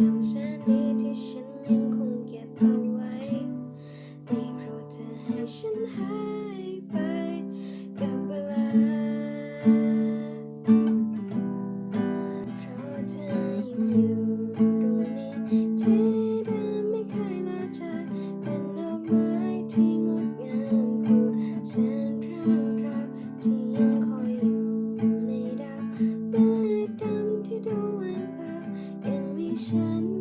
จำแสนีที่ฉันยังคงเก็บเอาไว้ ได้โปเธอให้ฉันหาย ฉัน